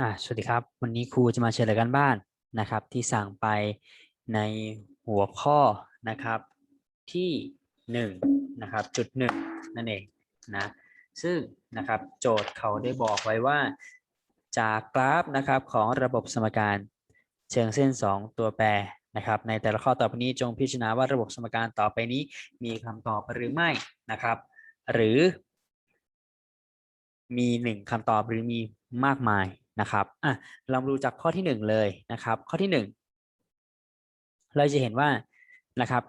อ่าสวัสดีครับ วันนี้ครูจะมาเฉลยกันบ้านนะครับ ที่สั่งไปในหัวข้อนะครับที่หนึ่งนะครับจุดหนึ่งนั่นเองนะซึ่งนะครับโจทย์เขาได้บอกไว้ว่า จากกราฟนะครับของระบบสมการเชิงเส้น 2 ตัวแปรนะครับ ในแต่ละข้อต่อไปนี้จงพิจารณาว่าระบบสมการต่อไปนี้มีคำตอบหรือไม่นะครับ หรือ มีหนึ่งคำตอบหรือมีมากมาย นะครับอะเรามาดูจากข้อที่หนึ่งเลยนะครับ ข้อที่หนึ่งเราจะเห็นว่านะครับ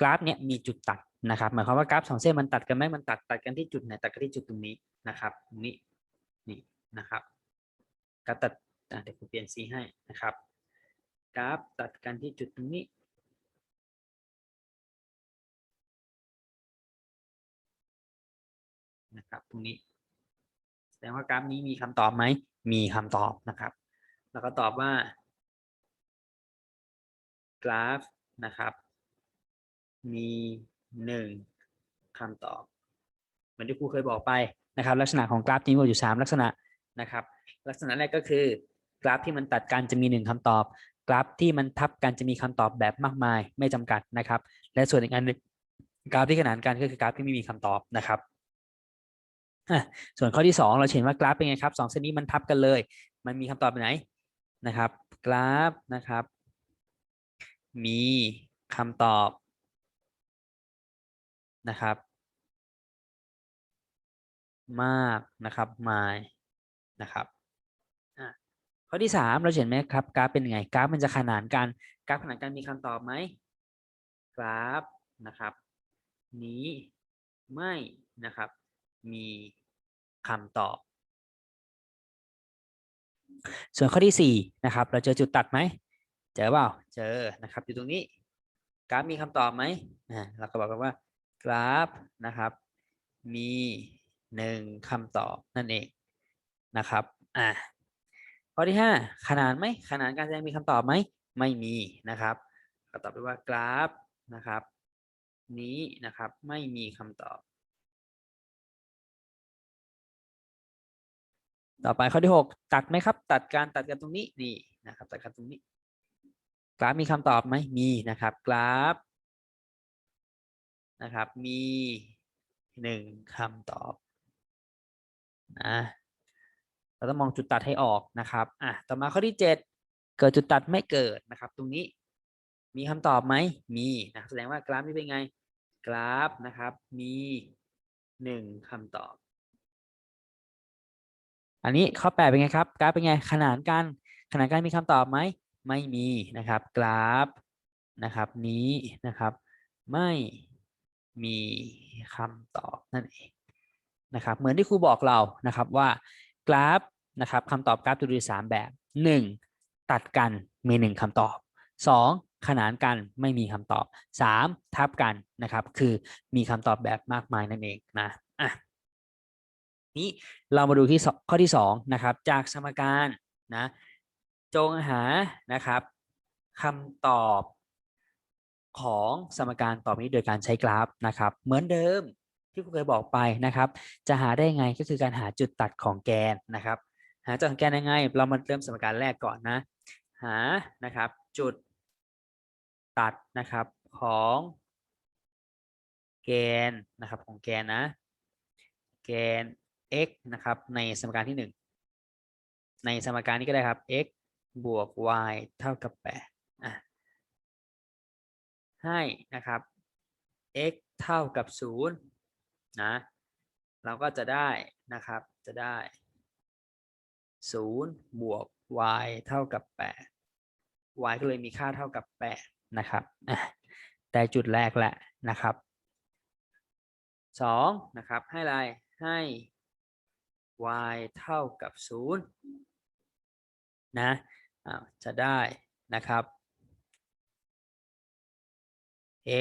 กราฟเนี้ยมีจุดตัดนะครับ หมายความว่ากราฟสองเส้นมันตัดกันไหมมันตัดตัดกันที่จุดไหนตัดกันที่จุดตรงนี้นะครับตรงนี้นี่นะครับกราฟตัดเดี๋ยวผมเปลี่ยนสีให้นะครับ กราฟตัดกันที่จุดตรงนี้นะครับตรงนี้ แสดงว่ากราฟนี้มีคำตอบไหม มีคำตอบนะครับ แล้วก็ตอบว่า กราฟนะครับ มีหนึ่งคำตอบ เหมือนที่ครูเคยบอกไปนะครับ ลักษณะของกราฟนี้มีอยู่สามลักษณะนะครับ ลักษณะแรกก็คือกราฟที่มันตัดกันจะมีหนึ่งคำตอบ กราฟที่มันทับกันจะมีคำตอบแบบมากมาย ไม่จำกัดนะครับ และส่วนอีกอันหนึงกราฟที่ขนานกันก็คือกราฟที่ไม่มีคำตอบนะครับ ส่วนข้อที่สองเราเห็นว่ากราฟเป็นไงครับสองเส้นนี้มันทับกันเลย มันมีคำตอบไปไหนนะครับ กราฟนะครับ มีคำตอบนะครับ มากนะครับมายนะครับข้อที่สามเราเห็นไหมครับกราฟเป็นไงกราฟมันจะขนานกันกราฟขนานกันมีคำตอบไหมกราฟนะครับ นี้ไม่นะครับ มีคำตอบ ส่วนข้อที่สี่นะครับ เราเจอจุดตัดไหม เจอเปล่า เจอนะครับ อยู่ตรงนี้ กราฟมีคำตอบไหมเราก็บอกกันว่ากราฟนะครับ มีหนึ่งคำตอบนั่นเองนะครับ อ่าข้อที่ห้าขนานไหมขนานการแสดงมีคำตอบไหม ไม่มีนะครับก็ตอบไปว่ากราฟนะครับ นี้นะครับไม่มีคำตอบ ต่อไปข้อที่หกตัดไหมครับ ตัดการตัดกันตรงนี้นี่นะครับตัดกันตรงนี้ กราฟมีคำตอบไหมมีนะครับ กราฟนะครับ มีหนึ่งคำตอบนะเราต้องมองจุดตัดให้ออกนะครับอะต่อมาข้อที่เจ็ดเกิดจุดตัดไม่เกิดนะครับ ตรงนี้มีคำตอบไหมมีนะแสดงว่ากราฟนี้เป็นไง กราฟนะครับ มีหนึ่งคำตอบ อันนี้ข้อแปดเป็นไงครับ กราฟเป็นไง ขนานกัน ขนานกันมีคำตอบไหม ไม่มีนะครับ กราฟนะครับนี้นะครับ ไม่มีคำตอบนั่นเองนะครับ เหมือนที่ครูบอกเรานะครับว่ากราฟนะครับคำตอบกราฟจะดูสามแบบหนึ่งตัดกันมีหนึ่งคำตอบสองขนานกันไม่มีคำตอบสามทับกันนะครับ คือมีคำตอบแบบมากมายนั่นเองนะอะ นี้เรามาดูที่ข้อที่สองนะครับจากสมการนะจงหานะครับคำตอบของสมการตอบนี้โดยการใช้กราฟนะครับ เหมือนเดิมที่ครูเคยบอกไปนะครับ จะหาได้ไงก็คือการหาจุดตัดของแกนนะครับ หาจุดของแกนยังไง เรามาเริ่มสมการแรกก่อนนะ หานะครับจุดตัดนะครับของแกนนะครับของแกนนะ แกน x นะครับในสมการที่หนึ่งในสมการนี้ก็ได้ครับ x บวก y เท่ากับแปดอะให้นะครับ x เท่ากับศูนย์นะเราก็จะได้นะครับจะได้ศูนย์บวก y เท่ากับแปด y ก็เลยมีค่าเท่ากับแปดนะครับอ่จุดแรกแหละนะครับสองนะครับ ให้อะไรให้ y เท่ากับศูนะจะได้นะครับ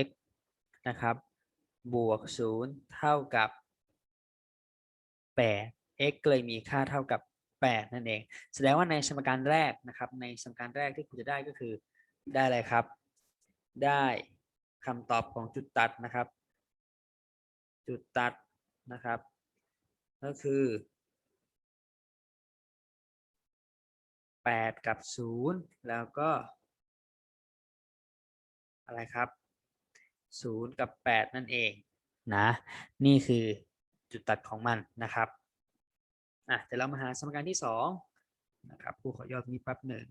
x นะครับ บวกศูนย์เท่ากับแปด x เลยมีค่าเท่ากับแปดนั่นเอง แสดงว่าในสมการแรกนะครับ ในสมการแรกที่คุณจะได้ก็คือได้อะไรครับ ได้คำตอบของจุดตัดนะครับ จุดตัดนะครับ ก็คือ แปดกับศูนย์แล้วก็ อะไรครับศูนย์กับแปดนั่นเองนะ นี่คือจุดตัดของมันนะครับอะเดี๋ยวเรามาหาสมการที่สองนะครับครูขอยอตรงนี้แป๊บหนึ่ง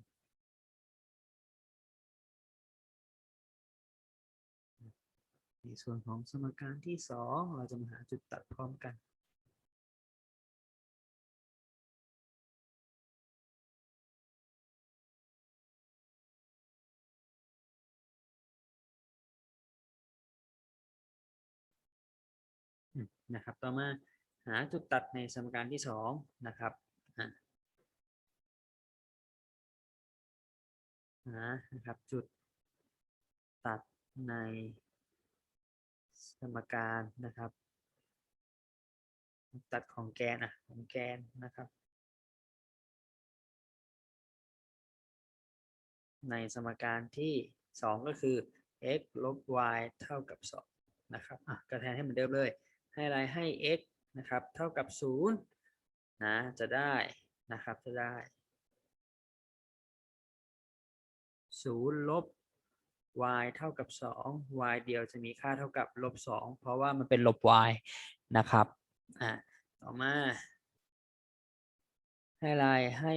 ในส่วนของสมการที่สองเราจะมาหาจุดตัดพร้อมกัน นะครับ ต่อมาหาจุดตัดในสมการที่สองนะครับหานะครับจุดตัดในสมการนะครับ ตัดของแกนอะของแกนนะครับ ในสมการที่สองก็คือ x ลบ y เท่ากับสองนะครับอะก็แทนให้เหมือนเดิมเลย ให้อะไรให้ x นะครับ เท่ากับศูนย์นะจะได้นะครับจะได้ศูนย์ลบ y เท่ากับสอง y เดียวจะมีค่าเท่ากับลบสองเพราะว่ามันเป็นลบ y นะครับอะต่อมา ให้อะไรให้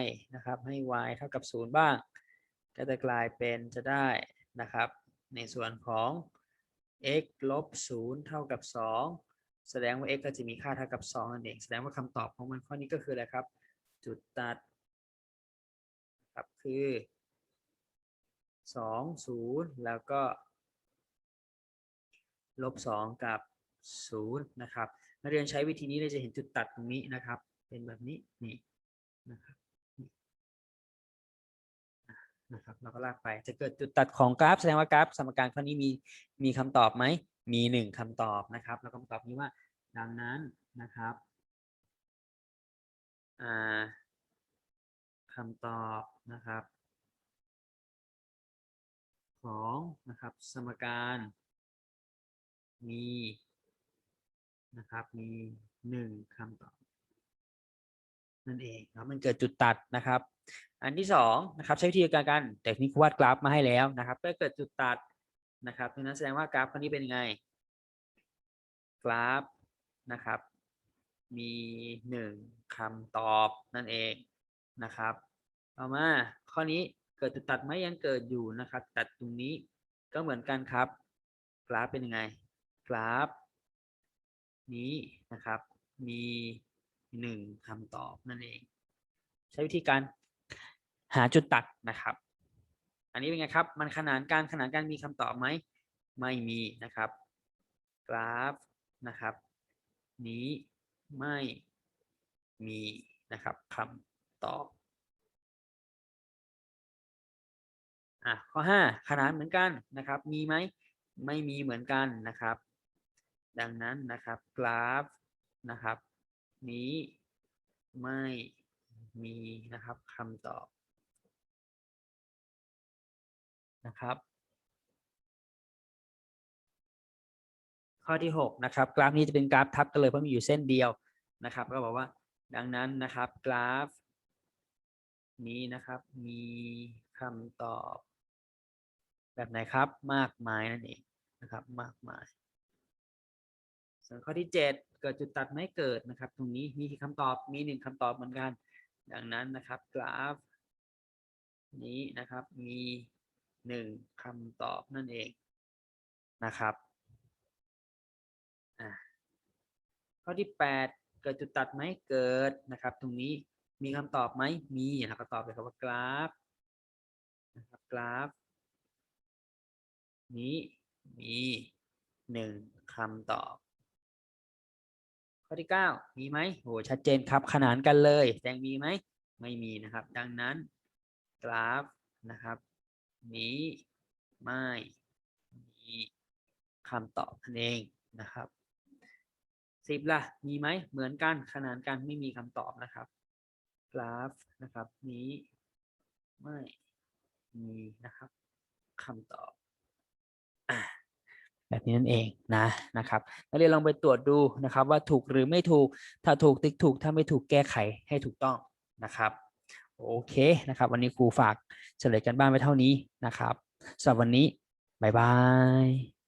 y นะครับ ให้ y เท่ากับศูนย์บ้าง ก็จะกลายเป็นจะได้นะครับ ในส่วนของ x ลบศูนย์เท่ากับสองแสดงว่า x ก็จะมีค่าเท่ากับสองนั่นเอง แสดงว่าคำตอบของมันข้อนี้ก็คืออะไรครับ จุดตัดครับคือสองศูนย์แล้วก็ ลบสองกับศูนย์นะครับ นักเรียนใช้วิธีนี้เราจะเห็นจุดตัดตรงนี้นะครับ เป็นแบบนี้ นี่นะครับ นะครับเราก็ลากไปจะเกิดจุดตัดของกราฟ แสดงว่ากราฟสมการข้อนี้มีมีคำตอบไหมมีหนึ่งคำตอบนะครับ แล้วคำตอบนี้ว่าดังนั้นนะครับอ่าคำตอบนะครับ ของนะครับสมการมีนะครับมีหนึ่งคำตอบ นั่นเองครับมันเกิดจุดตัดนะครับ อันที่สองนะครับใช้วิธีการกันแต่นี่ควาดกราฟมาให้แล้วนะครับก็เกิดจุดตัดนะครับดังนั้นแสดงว่ากราฟข้อนี้เป็นยังไง กราฟนะครับ มีหนึ่งคำตอบนั่นเองนะครับต่อมาข้อนี้เกิดจุดตัดไหมยังเกิดอยู่นะครับ ตัดตรงนี้ก็เหมือนกันครับ กราฟเป็นยังไง กราฟ นี้นะครับ มี หนึ่งคำตอบนั่นเอง ใช้วิธีการหาจุดตัดนะครับ อันนี้เป็นไงครับ มันขนานกันขนานกันมีคำตอบไหม ไม่มีนะครับ กราฟนะครับ นี้ไม่มีนะครับคำตอบอะข้อห้าขนานเหมือนกันนะครับ มีไหมไม่มีเหมือนกันนะครับ ดังนั้นนะครับกราฟนะครับ นี้ไม่มีนะครับคำตอบนะครับ ข้อที่หกนะครับ กราฟนี้จะเป็นกราฟทับกันเลยเพราะมีอยู่เส้นเดียวนะครับ ก็บอกว่าดังนั้นนะครับ กราฟ นี้นะครับ มีคำตอบ แบบไหนครับมากมายนั่นเองนะครับ มากมาย ส่วนข้อที่ 7 เกิดจุดตัดไม่เกิดนะครับ ตรงนี้มีคำตอบมีหนึ่งคำตอบเหมือนกัน ดังนั้นนะครับกราฟ นี้นะครับมีหนึ่งคำตอบนั่นเองนะครับข้อที่ 8 เกิดจุดตัดไหมเกิดนะครับ ตรงนี้มีคำตอบไหมมีเราก็ตอบเลยครับว่ากราฟนะครับกราฟ นี้มีหนึ่งคำตอบ ข้อที่เก้ามีไหมโหชัดเจนครับขนานกันเลยแสดงมีไหมไม่มีนะครับ ดังนั้นกราฟนะครับ นี้ไม่มีคำตอบนั่นเองนะครับสิบล่ะ มีไหมเหมือนกันขนานกันไม่มีคำตอบนะครับ กราฟนะครับ นี้ไม่มีนะครับคำตอบ แบบนี้นั่นเองนะนะครับนักเรียนลองไปตรวจดูนะครับ ว่าถูกหรือไม่ถูกถ้าถูกติ๊กถูกถ้าไม่ถูกแก้ไขให้ถูกต้องนะครับโอเคนะครับ วันนี้ครูฝากเฉลยกันบ้านไว้เท่านี้นะครับสำหรับวันนี้บ๊ายบาย